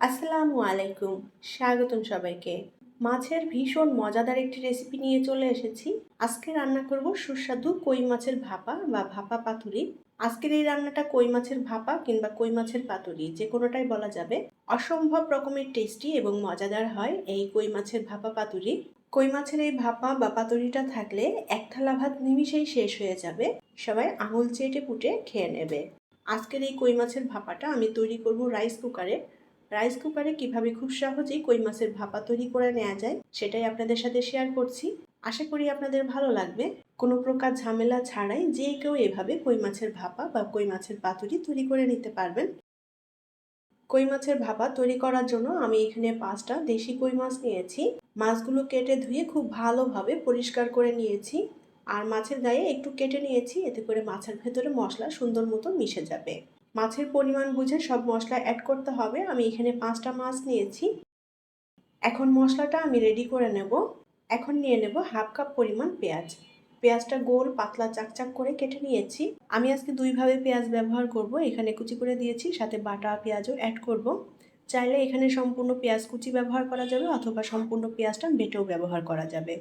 আসসালামু আলাইকুম, স্বাগতম সবাইকে। মাছের ভীষণ মজাদার একটি রেসিপি নিয়ে চলে এসেছি। আজকে রান্না করব সুস্বাদু কই মাছের ভাপা বা ভাপা পাতুরি। আজকের এই রান্নাটা কই মাছের ভাপা কিংবা কই মাছের পাতুরি, যে কোনোটাই বলা যাবে। অসম্ভব রকমের টেস্টি এবং মজাদার হয় এই কই মাছের ভাপা পাতুরি। কই মাছের এই ভাপা বা পাতুরিটা থাকলে এক থালা ভাত নিমিশেই শেষ হয়ে যাবে। সবাই আঙুল চেটে পুটে খেয়ে নেবে। আজকের এই কই মাছের ভাপাটা আমি তৈরি করব রাইস কুকারে রাইস কুকারে কীভাবে খুব সহজেই কই মাছের ভাপা তৈরি করে নেওয়া যায়, সেটাই আপনাদের সাথে শেয়ার করছি। আশা করি আপনাদের ভালো লাগবে। কোনো প্রকার ঝামেলা ছাড়াই যে কেউ এভাবে কই মাছের ভাপা বা কই মাছের পাতুরি তৈরি করে নিতে পারবেন। কই মাছের ভাপা তৈরি করার জন্য আমি এখানে পাঁচটা দেশি কই মাছ নিয়েছি। মাছগুলো কেটে ধুয়ে খুব ভালোভাবে পরিষ্কার করে নিয়েছি। আর মাছের গায়ে একটু কেটে নিয়েছি, এতে করে মাছের ভেতরে মশলা সুন্দর মতো মিশে যাবে। মাছের পরিমাণ বুঝে সব মশলা অ্যাড করতে হবে। আমি এখানে পাঁচটা মাছ নিয়েছি। এখন মশলাটা আমি রেডি করে নেব। এখন নিয়ে নেব হাফ কাপ পরিমাণ পেঁয়াজ। পেঁয়াজটা গোল, পাতলা, চাকচাক করে কেটে নিয়েছি। আমি আজকে দুইভাবে পেঁয়াজ ব্যবহার করব। এখানে কুচি করে দিয়েছি, সাথে বাটা পেঁয়াজও অ্যাড করব। চাইলে এখানে সম্পূর্ণ পেঁয়াজ কুচি ব্যবহার করা যাবে অথবা সম্পূর্ণ পেঁয়াজটা বেটেও ব্যবহার করা যাবে।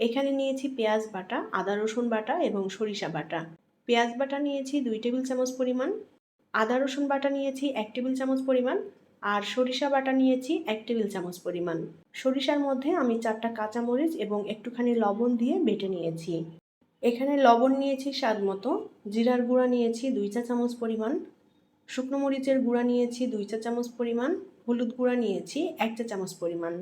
এখানে নিয়েছি পেঁয়াজ বাটা, আদা রসুন বাটা এবং সরিষা বাটা। পেঁয়াজ বাটা নিয়েছি দুই টেবিল চামচ পরিমাণ, আদা রসুন বাটা নিয়েছি এক টেবিল চামচ পরিমাণ, আর সরিষা বাটা নিয়েছি এক টেবিল চামচ পরিমাণ। সরিষার মধ্যে আমি চারটা কাঁচামরিচ এবং একটুখানি লবণ দিয়ে বেটে নিয়েছি। এখানে লবণ নিয়েছি স্বাদ মতো, জিরার গুঁড়া নিয়েছি দুই চা চামচ পরিমাণ, শুকনো মরিচের গুঁড়া নিয়েছি দুই চা চামচ পরিমাণ, হলুদ গুঁড়া নিয়েছি এক চা চামচ পরিমাণ।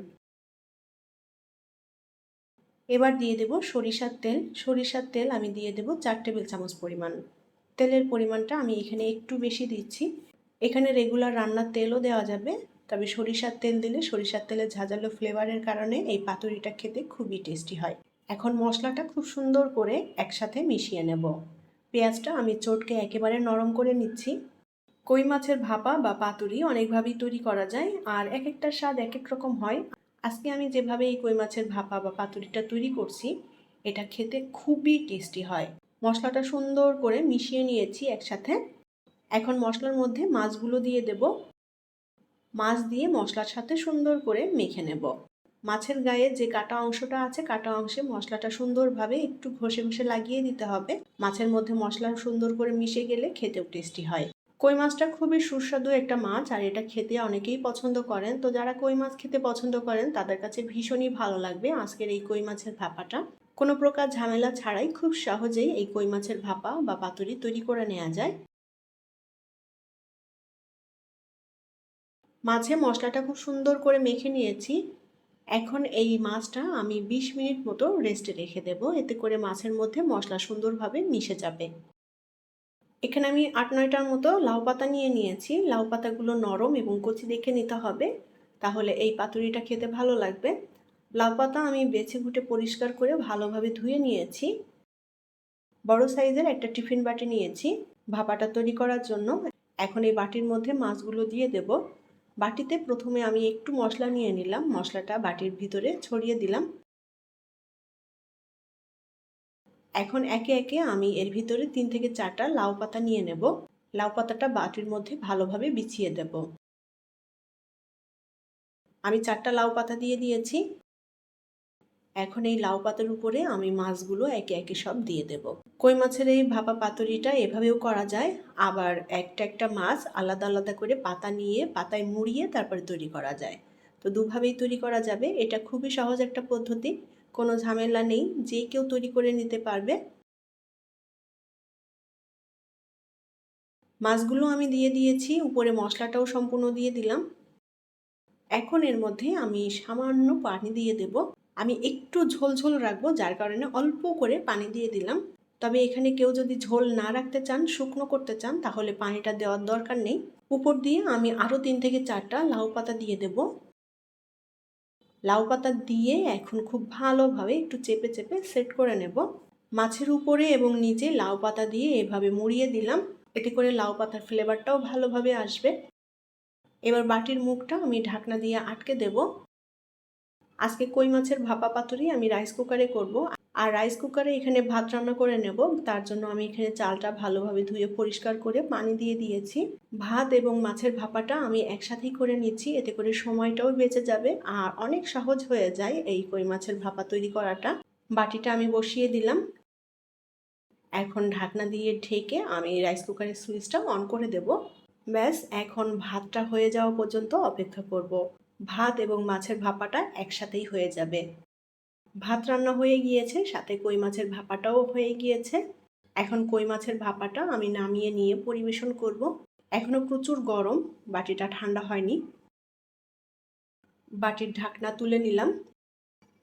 এবার দিয়ে দেব সরিষার তেল। সরিষার তেল আমি দিয়ে দেব চার টেবিল চামচ পরিমাণ। তেলের পরিমাণটা আমি এখানে একটু বেশি দিচ্ছি। এখানে রেগুলার রান্নার তেলও দেওয়া যাবে, তবে সরিষার তেল দিলে সরিষার তেলের ঝাঁঝালো ফ্লেভারের কারণে এই পাতুরিটা খেতে খুবই টেস্টি হয়। এখন মশলাটা খুব সুন্দর করে একসাথে মিশিয়ে নেব। পেঁয়াজটা আমি চটকে একেবারে নরম করে নিচ্ছি। কই মাছের ভাপা বা পাতুরি অনেকভাবেই তৈরি করা যায়, আর এক একটার স্বাদ এক এক রকম হয়। আজকে আমি যেভাবে এই কই মাছের ভাপা বা পাতুরিটা তৈরি করছি, এটা খেতে খুবই টেস্টি হয়। মশলাটা সুন্দর করে মিশিয়ে নিয়েছি একসাথে। এখন মশলার মধ্যে মাছগুলো দিয়ে দেব। মাছ দিয়ে মশলার সাথে সুন্দর করে মেখে নেব। মাছের গায়ে যে কাটা অংশটা আছে, কাটা অংশে মশলাটা সুন্দরভাবে একটু ঘষে ঘষে লাগিয়ে দিতে হবে। মাছের মধ্যে মশলা সুন্দর করে মিশে গেলে খেতেও টেস্টি হয়। কই মাছটা খুবই সুস্বাদু একটা মাছ, আর এটা খেতে অনেকেই পছন্দ করেন। তো যারা কই মাছ খেতে পছন্দ করেন, তাদের কাছে ভীষণই ভালো লাগবে আজকের এই কই মাছের ভাপাটা। কোনো প্রকার ঝামেলা ছাড়াই খুব সহজেই এই কই মাছের ভাপা বা পাতুরি তৈরি করে নেওয়া যায়। মাঝে মশলাটা খুব সুন্দর করে মেখে নিয়েছি। এখন এই মাছটা আমি ২০ মিনিট মতো রেস্টে রেখে দেব। এতে করে মাছের মধ্যে মশলা সুন্দরভাবে মিশে যাবে। এখানে আমি আট, নয়টার মতো লাউ পাতা নিয়ে নিয়েছি। লাউ পাতাগুলো নরম এবং কচি দেখে নিতে হবে। তাহলে এই পাতুরিটা খেতে ভালো লাগবে। লাউ পাতা আমি বেছে ঘুটে পরিষ্কার করে ভালোভাবে ধুয়ে নিয়েছি। বড় সাইজের একটা টিফিন বাটি নিয়েছি ভাপাটা তৈরি করার জন্য। এখন এই বাটির মধ্যে মাছগুলো দিয়ে দেব। বাটিতে প্রথমে আমি একটু মশলা নিয়ে নিলাম। মশলাটা বাটির ভিতরে ছড়িয়ে দিলাম। এখন একে একে আমি এর ভিতরে তিন থেকে চারটা লাউ পাতা নিয়ে নেব। লাউ পাতাটা বাটির মধ্যে ভালোভাবে বিছিয়ে দেব। আমি চারটা লাউ পাতা দিয়ে দিয়েছি। এখন এই লাউ পাতার উপরে আমি মাছগুলো একে একে সব দিয়ে দেব। কই মাছের এই ভাপা পাতুরিটা এভাবেও করা যায়। আবার একটা একটা মাছ আলাদা আলাদা করে পাতা নিয়ে পাতায় মুড়িয়ে তারপরে তৈরি করা যায়। তো দুভাবেই তৈরি করা যাবে। এটা খুবই সহজ একটা পদ্ধতি। কোনো ঝামেলা নেই, যে কেউ তৈরি করে নিতে পারবে। মাছগুলো আমি দিয়ে দিয়েছি, উপরে মশলাটাও সম্পূর্ণ দিয়ে দিলাম। এখন এর মধ্যে আমি সামান্য পানি দিয়ে দেব। আমি একটু ঝোল ঝোল রাখব, যার কারণে অল্প করে পানি দিয়ে দিলাম। তবে এখানে কেউ যদি ঝোল না রাখতে চান, শুকনো করতে চান, তাহলে পানিটা দেওয়ার দরকার নেই। উপর দিয়ে আমি আরও তিন থেকে চারটা লাউ পাতা দিয়ে দেব। লাউ পাতা দিয়ে এখন খুব ভালোভাবে একটু চেপে চেপে সেট করে নেব। মাছের উপরে এবং নিচে লাউ পাতা দিয়ে এভাবে মুড়িয়ে দিলাম। এতে করে লাউ পাতার ফ্লেভারটাও ভালোভাবে আসবে। এবার বাটির মুখটা আমি ঢাকনা দিয়ে আটকে দেব। আজকে কই মাছের ভাপা পাতুরি আমি রাইস কুকারে করব। আর রাইস কুকারে এখানে ভাত রান্না করে নেব। তার জন্য আমি এখানে চালটা ভালোভাবে ধুয়ে পরিষ্কার করে পানি দিয়ে দিয়েছি। ভাত এবং মাছের ভাপাটা আমি একসাথেই করে নিচ্ছি। এতে করে সময়টাও বেঁচে যাবে আর অনেক সহজ হয়ে যায় এই কই মাছের ভাপা তৈরি করাটা। বাটিটা আমি বসিয়ে দিলাম। এখন ঢাকনা দিয়ে ঢেকে আমি রাইস কুকারের সুইচটা অন করে দেব। ব্যাস, এখন ভাতটা হয়ে যাওয়া পর্যন্ত অপেক্ষা করব। ভাত এবং মাছের ভাপাটা একসাথেই হয়ে যাবে। ভাত রান্না হয়ে গিয়েছে, সাথে কই মাছের ভাপাটাও হয়ে গিয়েছে। এখন কই মাছের ভাপাটা আমি নামিয়ে নিয়ে পরিবেশন করব। এখনও প্রচুর গরম, বাটিটা ঠান্ডা হয়নি। বাটির ঢাকনা তুলে নিলাম।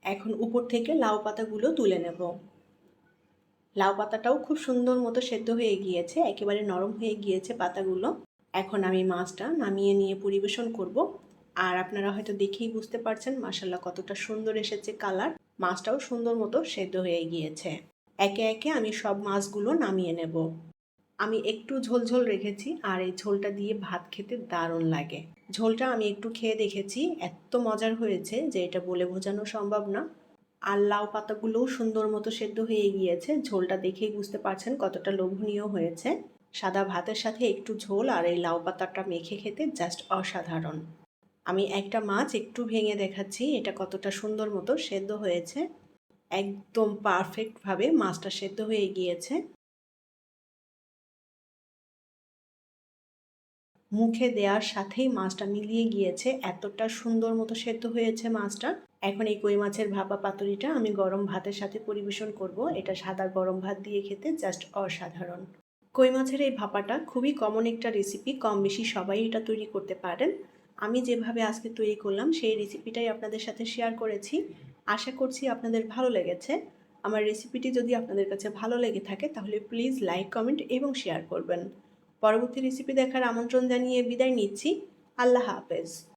এখন উপর থেকে লাউ পাতাগুলো তুলে নেব। লাউ পাতাটাও খুব সুন্দর মতো সেদ্ধ হয়ে গিয়েছে, একেবারে নরম হয়ে গিয়েছে পাতাগুলো। এখন আমি মাছটা নামিয়ে নিয়ে পরিবেশন করব। আর আপনারা হয়তো দেখেই বুঝতে পারছেন মাসাল্লাহ কতটা সুন্দর এসেছে কালার। মাছটাও সুন্দর মতো সেদ্ধ হয়ে গিয়েছে। একে একে আমি সব মাছগুলো নামিয়ে নেব। আমি একটু ঝোলঝোল রেখেছি আর এই ঝোলটা দিয়ে ভাত খেতে দারুণ লাগে। ঝোলটা আমি একটু খেয়ে দেখেছি, এত মজার হয়েছে যে এটা বলে বোঝানো সম্ভব না। আর লাউ পাতাগুলোও সুন্দর মতো সেদ্ধ হয়ে গিয়েছে। ঝোলটা দেখেই বুঝতে পারছেন কতটা লোভনীয় হয়েছে। সাদা ভাতের সাথে একটু ঝোল আর এই লাউ পাতাটা মেখে খেতে জাস্ট অসাধারণ। আমি একটা মাছ একটু ভেঙে দেখাচ্ছি, এটা কতটা সুন্দর মতো সেদ্ধ হয়েছে। একদম পারফেক্টভাবে মাছটা সেদ্ধ হয়ে গিয়েছে। মুখে দেওয়ার সাথেই মাছটা মিলিয়ে গিয়েছে, এতটা সুন্দর মতো সেদ্ধ হয়েছে মাছটা। এখন এই কই মাছের ভাপা পাতুরিটা আমি গরম ভাতের সাথে পরিবেশন করব, এটা সাদা গরম ভাত দিয়ে খেতে জাস্ট অসাধারণ। কই মাছের এই ভাপাটা খুবই কমন একটা রেসিপি কম বেশি সবাই এটা তৈরি করতে পারেন। আমি যেভাবে আজকে তৈরি করলাম, সেই রেসিপিটাই আপনাদের সাথে শেয়ার করেছি। আশা করছি আপনাদের ভালো লেগেছে। আমার রেসিপিটি যদি আপনাদের কাছে ভালো লেগে থাকে, তাহলে প্লিজ লাইক কমেন্ট এবং শেয়ার করবেন। পরবর্তী রেসিপি দেখার আমন্ত্রণ জানিয়ে বিদায় নিচ্ছি। আল্লাহ হাফেজ।